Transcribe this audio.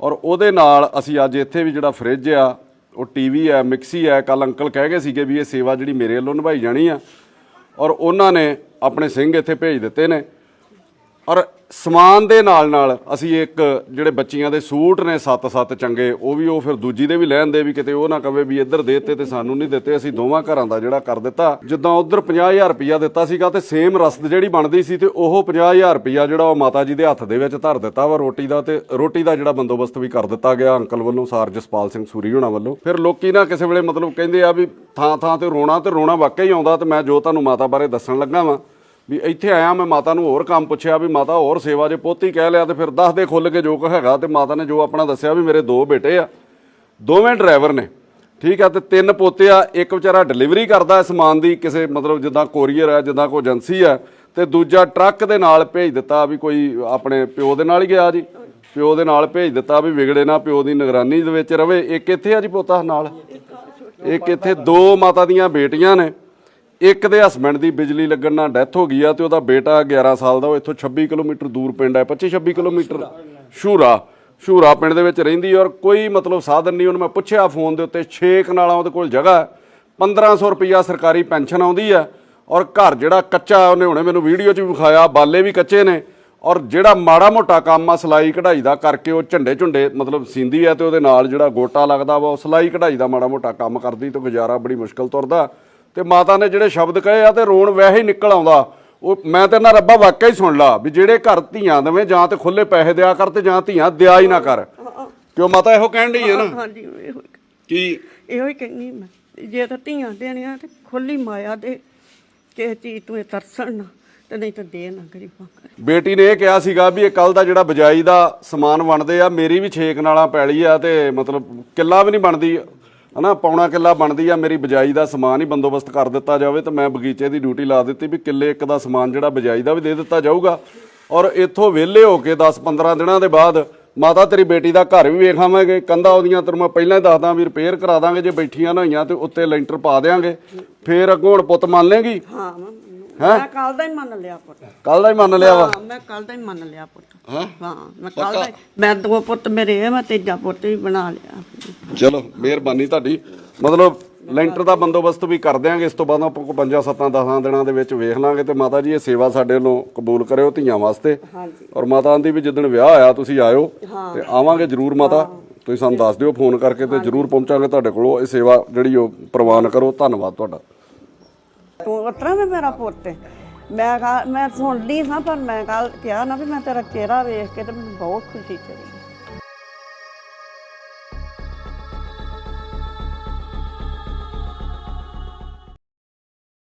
ਔਰ ਉਹਦੇ ਨਾਲ ਅਸੀਂ ਅੱਜ ਇੱਥੇ ਵੀ ਜਿਹੜਾ ਫ੍ਰਿਜ ਆ, ਉਹ ਟੀਵੀ ਆ, ਮਿਕਸੀ ਆ ਕੱਲ ਅੰਕਲ ਕਹਿ ਗਏ ਸੀਗੇ ਵੀ ਇਹ ਸੇਵਾ ਜਿਹੜੀ ਮੇਰੇ ਵੱਲੋਂ ਨਿਭਾਈ ਜਾਣੀ ਆ। ਔਰ ਉਹਨਾਂ ਨੇ ਆਪਣੇ ਸਿੰਘ ਇੱਥੇ ਭੇਜ ਦਿੱਤੇ ਨੇ। ਔਰ ਸਮਾਨ ਦੇ ਨਾਲ ਨਾਲ ਅਸੀਂ ਇੱਕ ਜਿਹੜੇ ਬੱਚੀਆਂ ਦੇ ਸੂਟ ਨੇ ਸੱਤ ਸੱਤ ਚੰਗੇ, ਉਹ ਵੀ ਉਹ ਫਿਰ ਦੂਜੀ ਦੇ ਵੀ ਲੈਣ ਦੇ ਵੀ ਕਿਤੇ ਉਹ ਨਾ ਕਵੇ ਵੀ ਇੱਧਰ ਦੇ ਦਿੱਤੇ ਤੇ ਸਾਨੂੰ ਨਹੀਂ ਦਿੱਤੇ, ਅਸੀਂ ਦੋਵਾਂ ਘਰਾਂ ਦਾ ਜਿਹੜਾ ਕਰ ਦਿੱਤਾ। ਜਿੱਦਾਂ ਉਧਰ 50000 ਰੁਪਇਆ ਦਿੱਤਾ ਸੀਗਾ ਤੇ ਸੇਮ ਰਸਦ ਜਿਹੜੀ ਬਣਦੀ ਸੀ ਤੇ ਉਹ 50000 ਰੁਪਇਆ ਜਿਹੜਾ ਉਹ ਮਾਤਾ ਜੀ ਦੇ ਹੱਥ ਦੇ ਵਿੱਚ ਧਰ ਦਿੱਤਾ ਵਾ ਰੋਟੀ ਦਾ ਤੇ ਰੋਟੀ ਦਾ ਜਿਹੜਾ ਬੰਦੋਬਸਤ ਵੀ ਕਰ ਦਿੱਤਾ ਗਿਆ ਅੰਕਲ ਵੱਲੋਂ, ਸਾਰ ਜਸਪਾਲ ਸਿੰਘ ਸੂਰੀ ਹੋਣਾ ਵੱਲੋਂ। ਫਿਰ ਲੋਕੀ ਨਾ ਕਿਸੇ ਵੇਲੇ ਮਤਲਬ ਕਹਿੰਦੇ ਆ ਵੀ ਥਾਂ ਥਾਂ ਤੇ ਰੋਣਾ ਤੇ ਰੋਣਾ ਵਾਕਿਆ ਹੀ ਆਉਂਦਾ ਤੇ ਮੈਂ ਜੋ ਤੁਹਾਨੂੰ ਮਾਤਾ ਬਾਰੇ ਦੱਸਣ ਲੱਗਾ ਵਾਂ। ਵੀ ਇੱਥੇ ਆਇਆ ਮੈਂ ਮਾਤਾ ਨੂੰ ਹੋਰ ਕੰਮ ਪੁੱਛਿਆ ਵੀ ਮਾਤਾ ਹੋਰ ਸੇਵਾ ਜੇ ਪੋਤੀ ਕਹਿ ਲਿਆ ਤੇ ਫਿਰ ਦੱਸ ਦੇ ਖੁੱਲ ਕੇ ਜੋ ਕੁ ਹੈਗਾ ਤੇ ਮਾਤਾ ਨੇ ਜੋ ਆਪਣਾ ਦੱਸਿਆ ਵੀ ਮੇਰੇ ਦੋ ਬੇਟੇ ਆ। ਦੋਵੇਂ ਡਰਾਈਵਰ ਨੇ। ਠੀਕ ਆ, ਤੇ ਤਿੰਨ ਪੋਤੇ ਆ, ਇੱਕ ਵਿਚਾਰਾ ਡਿਲੀਵਰੀ ਕਰਦਾ ਸਮਾਨ ਦੀ, ਕਿਸੇ ਮਤਲਬ ਜਿੱਦਾਂ ਕੋਰੀਅਰ ਆ, ਜਿੱਦਾਂ ਕੋਈ ਏਜੰਸੀ ਆ, ਤੇ ਦੂਜਾ ਟਰੱਕ ਦੇ ਨਾਲ ਭੇਜ ਦਿੱਤਾ ਵੀ ਕੋਈ ਆਪਣੇ ਪਿਓ ਦੇ ਨਾਲ ਹੀ ਗਿਆ ਜੀ। ਪਿਓ ਦੇ ਨਾਲ ਭੇਜ ਦਿੱਤਾ ਵੀ ਵਿਗੜੇ ਨਾ ਪਿਓ ਦੀ ਨਿਗਰਾਨੀ ਦੇ ਵਿੱਚ ਰਵੇ। ਇੱਕ ਇੱਥੇ ਆ ਜੀ ਪੋਤਾ ਨਾਲ। ਇੱਕ ਇੱਥੇ ਦੋ ਮਾਤਾ ਦੀਆਂ ਬੇਟੀਆਂ ਨੇ। ਇੱਕ ਦੇ ਹਸਬੰਡ ਦੀ ਬਿਜਲੀ ਲੱਗਣ ਨਾਲ ਡੈਥ ਹੋ ਗਈ ਆ ਤੇ ਉਹਦਾ ਬੇਟਾ 11 ਸਾਲ ਦਾ, ਉਹ ਇੱਥੋਂ 26 ਕਿਲੋਮੀਟਰ ਦੂਰ ਪਿੰਡ ਹੈ 25 26 ਕਿਲੋਮੀਟਰ ਸ਼ੂਰਾ ਸ਼ੂਰਾ ਪਿੰਡ ਦੇ ਵਿੱਚ ਰਹਿੰਦੀ ਔਰ ਕੋਈ ਮਤਲਬ ਸਾਧਨ ਨਹੀਂ, ਉਹਨੂੰ ਮੈਂ ਪੁੱਛਿਆ ਫੋਨ ਦੇ ਉੱਤੇ 6 ਕਨਾਲਾਂ ਉਹਦੇ ਕੋਲ ਜਗ੍ਹਾ ਹੈ 1500 ਰੁਪਈਆ ਸਰਕਾਰੀ ਪੈਨਸ਼ਨ ਆਉਂਦੀ ਹੈ ਔਰ ਘਰ ਜਿਹੜਾ ਕੱਚਾ ਉਹਨੇ ਹੁਣੇ ਮੈਨੂੰ ਵੀਡੀਓ 'ਚ ਵੀ ਵਿਖਾਇਆ, ਬਾਲੇ ਵੀ ਕੱਚੇ ਨੇ ਔਰ ਜਿਹੜਾ ਮਾੜਾ ਮੋਟਾ ਕੰਮ ਆ, ਸਲਾਈ ਕਢਾਈ ਦਾ ਕਰਕੇ ਉਹ ਝੰਡੇ ਝੁੰਡੇ ਮਤਲਬ ਸੀਂਦੀ ਹੈ ਤੇ ਉਹਦੇ ਨਾਲ ਜਿਹੜਾ ਗੋਟਾ ਲੱਗਦਾ ਵਾ, ਉਹ ਸਲਾਈ ਕਢਾਈ ਦਾ ਮਾੜਾ ਮੋਟਾ ਕੰਮ ਕਰਦੀ ਤੇ ਗੁਜ਼ਾਰਾ ਬੜੀ ਮੁਸ਼ਕਲ ਤੁਰਦਾ। ਤੇ ਮਾਤਾ ਨੇ ਜਿਹੜੇ ਸ਼ਬਦ ਕਹੇ ਆ ਤੇ ਰੋਣ ਵੈਸੇ ਹੀ ਨਿਕਲ ਆਉਂਦਾ। ਉਹ ਮੈਂ ਤੇ ਨਾ ਰੱਬਾ ਵਾਕਿਆ ਹੀ ਸੁਣ ਲਾ ਵੀ ਜਿਹੜੇ ਘਰ ਧੀਆਂ ਦੇਵੇਂ ਜਾਂ ਤੇ ਖੁੱਲੇ ਪੈਸੇ ਦਿਆ ਕਰ ਤੇ ਜਾਂ ਧੀਆਂ ਦਿਆ ਹੀ ਨਾ ਕਰ। ਕਿਉਂ ਮਾਤਾ ਇਹੋ ਕਹਿਣ ਡਈ ਹੈ ਨਾ? ਹਾਂਜੀ ਇਹੋ ਹੀ- ਕਿ? ਇਹੋ ਹੀ ਕਹਿੰਦੀ ਮੈਂ ਜੇ ਤਾਂ ਧੀਆਂ ਦੇਣੀਆਂ ਤੇ ਖੁੱਲੀ ਮਾਇਆ ਦੇ ਕਿਸੇ ਚੀਜ਼ ਤੂੰ ਇਹ ਤਰਸਣ ਨਾ ਤੇ ਨਹੀਂ ਤਾਂ ਦੇ ਨਾ ਗਰੀਬਾਂ ਕਰ ਬੇਟੀ ਨੇ ਇਹ ਕਿਹਾ ਸੀਗਾ ਵੀ ਇਹ ਕੱਲ ਦਾ ਜਿਹੜਾ ਬਜਾਈ ਦਾ ਸਮਾਨ ਵੰਡਦੇ ਆ ਮੇਰੀ ਵੀ ਛੇਕ ਨਾਲਾਂ ਪੈਲੀ ਆ ਤੇ ਮਤਲਬ ਕਿੱਲਾ ਵੀ ਨਹੀਂ ਬਣਦੀ। ਹਨਾ, ਪੌਣਾ ਕਿੱਲਾ ਬਣਦੀ ਆ, ਮੇਰੀ ਬਜਾਈ ਦਾ ਸਮਾਨ ਹੀ ਬੰਦੋਬਸਤ ਕਰ ਦਿੱਤਾ ਜਾਵੇ ਤੇ ਮੈਂ ਬਗੀਚੇ ਦੀ ਡਿਊਟੀ ਲਾ ਦਿੱਤੀ ਵੀ ਕਿੱਲੇ ਇੱਕ ਦਾ ਸਮਾਨ ਜਿਹੜਾ ਬਜਾਈ ਦਾ ਵੀ ਦੇ ਦਿੱਤਾ ਜਾਊਗਾ। ਔਰ ਇੱਥੋਂ ਵਿਹਲੇ ਹੋ ਕੇ 10-15 ਦਿਨਾਂ ਦੇ ਬਾਅਦ ਮਾਤਾ ਤੇਰੀ ਬੇਟੀ ਦਾ ਘਰ ਵੀ ਵੇਖਾਵਾਂਗੇ ਕੰਧਾਂ ਉਹਦੀਆਂ ਤੈਨੂੰ ਮੈਂ ਪਹਿਲਾਂ ਹੀ ਦੱਸਦਾ ਵੀ ਰਿਪੇਅਰ ਕਰਾ ਦਾਂਗੇ, ਜੇ ਬੈਠੀਆਂ ਨਾ ਹੋਈਆਂ ਤੇ ਉੱਤੇ ਲੈਂਟਰ ਪਾ ਦੇਾਂਗੇ ਫੇਰ ਅੱਗੋਂ ਹੁਣ ਪੁੱਤ ਮੰਨ ਲੇਗੀ ਹਾਂ ਮੈਂ ਮੈਂ ਕੱਲ ਦਾ ਹੀ ਮੰਨ ਲਿਆ ਪੁੱਤ। ਕੱਲ ਦਾ ਹੀ ਮੰਨ ਲਿਆ ਵਾ? ਹਾਂ ਮੈਂ ਕੱਲ ਦਾ ਹੀ ਮੰਨ ਲਿਆ ਪੁੱਤ। ਹਾਂ? ਮੈਂ ਕੱਲ ਦਾ ਹੀ- ਮੈਂ ਦੋ ਪੁੱਤ ਮੇਰੇ ਇਹ ਮੈਂ ਤੀਜਾ ਪੁੱਤ ਵੀ ਬਣਾ ਲਿਆ। ਚਲੋ ਮਿਹਰਬਾਨੀ ਤੁਹਾਡੀ। ਮਤਲਬ ਲੈਂਟਰ ਦਾ ਬੰਦੋਬਸਤ ਵੀ ਕਰ ਦਿਆਂਗੇ ਇਸ ਤੋਂ ਬਾਅਦ ਆਪਾਂ ਕੋ 5 7 10 ਦਿਨਾਂ ਦੇ ਵਿੱਚ ਵੇਖ ਲਾਂਗੇ ਤੇ ਮਾਤਾ ਜੀ ਇਹ ਸੇਵਾ ਸਾਡੇ ਵੱਲੋਂ ਕਬੂਲ ਕਰਿਓ ਧੀਆਂ ਵਾਸਤੇ। ਹਾਂਜੀ। ਔਰ ਮਾਤਾ ਆਂਦੀ ਵੀ ਜਿੱਦਣ ਵਿਆਹ ਆਇਆ ਤੁਸੀਂ ਆਇਓ ਤੇ ਆਵਾਂਗੇ ਜਰੂਰ ਮਾਤਾ। ਤੁਸੀਂ ਸਾਨੂੰ ਦੱਸ ਦਿਓ ਫੋਨ ਕਰਕੇ ਤੇ ਜਰੂਰ ਪਹੁੰਚਾਂਗੇ ਤੁਹਾਡੇ ਕੋਲੋਂ। ਇਹ ਸੇਵਾ ਜਿਹੜੀ ਉਹ ਪ੍ਰਵਾਨ ਕਰੋ। ਧੰਨਵਾਦ ਤੁਹਾਡਾ। ਤੂੰ ਉਤਰਾ ਮੈਂ ਮੇਰਾ ਪੁੱਤ ਹੈ। ਮੈਂ ਕਹਾ, ਮੈਂ ਸੁਣਦੀ ਸਾਂ, ਪਰ ਮੈਂ ਕੱਲ ਕਿਹਾ ਨਾ ਵੀ ਮੈਂ ਤੇਰਾ ਚਿਹਰਾ ਵੇਖ ਕੇ ਤੇ ਮੈਨੂੰ ਬਹੁਤ ਖੁਸ਼ੀ ਚੜੀ